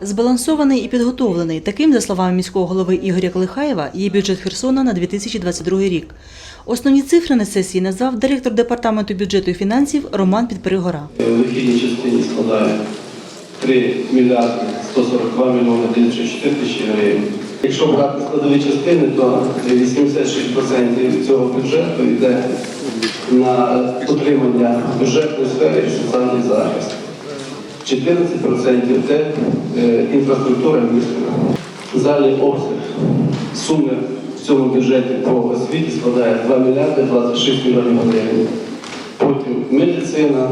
Збалансований і підготовлений. Таким, за словами міського голови Ігоря Клихаєва, є бюджет Херсона на 2022 рік. Основні цифри на сесії назвав директор департаменту бюджету і фінансів Роман Підперегора. В вихідній частині складає 3 мільярди 142 мільйони 904 тисячі гривень. Якщо брати складові частини, то 86% цього бюджету йде на утримання бюджетної сфери і соціальний захист. 14% це е, інфраструктура міста. Залі обсяг суми в цьому бюджеті по освіті складає 2 мільярди 26 мільйонів гривень. Потім медицина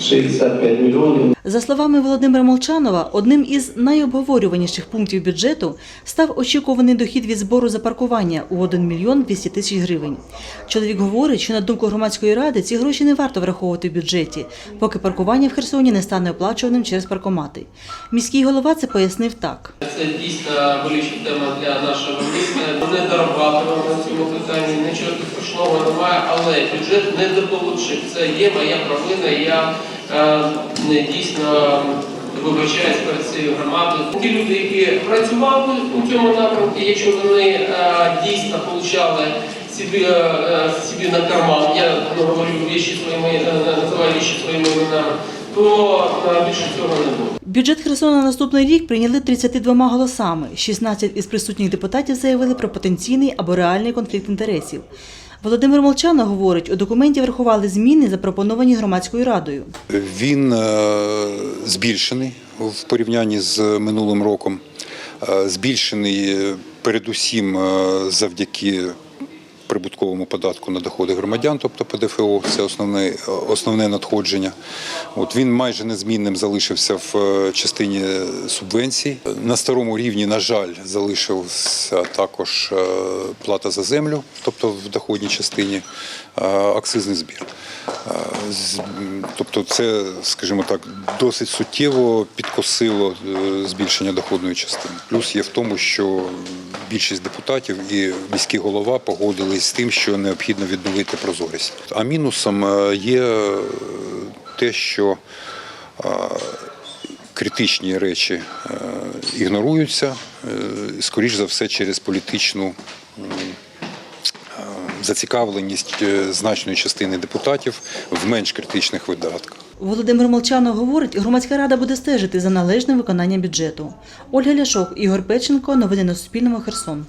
65 мільйонів. За словами Володимира Молчанова, одним із найобговорюваніших пунктів бюджету став очікуваний дохід від збору за паркування у 1 мільйон 200 тисяч гривень. Чоловік говорить, що на думку громадської ради ці гроші не варто враховувати в бюджеті, поки паркування в Херсоні не стане оплачуваним через паркомати. Міський голова це пояснив так. Це дійсно болюча тема для нашого міста. Не дорабатуємо на цьому питанні, нічого страшного немає, але бюджет не дополучив. Це є моя провина. Я дійсно вибачаюсь перед цією громадою. Ті люди, які працювали у цьому напрямку, якщо вони е, дійсно получали собі, е, е, собі на карман, я ну, говорю віші своїми, е, називаю віші своїми іменами, то е, більше цього не буде. Бюджет Херсона на наступний рік прийняли 32 голосами. 16 із присутніх депутатів заявили про потенційний або реальний конфлікт інтересів. Володимир Молчана говорить, у документі врахували зміни, запропоновані громадською радою. Він е, збільшений в порівнянні з минулим роком. Е, Збільшений е, передусім завдяки прибутковому податку на доходи громадян, тобто ПДФО, це основне, основне надходження. От він майже незмінним залишився в е, частині субвенцій. На старому рівні, на жаль, залишився також е, плата за землю, тобто в доходній частині, е, акцизний збір. Тобто, це, скажімо так, досить суттєво підкосило збільшення доходної частини. Плюс є в тому, що більшість депутатів і міський голова погодились з тим, що необхідно відновити прозорість. А мінусом е, є е, те, що е, критичні речі ігноруються, скоріш за все, через політичну зацікавленість значної частини депутатів в менш критичних видатках. Володимир Молчанов говорить, громадська рада буде стежити за належним виконанням бюджету. Ольга Ляшок, Ігор Печенко. Новини на Суспільному. Херсон.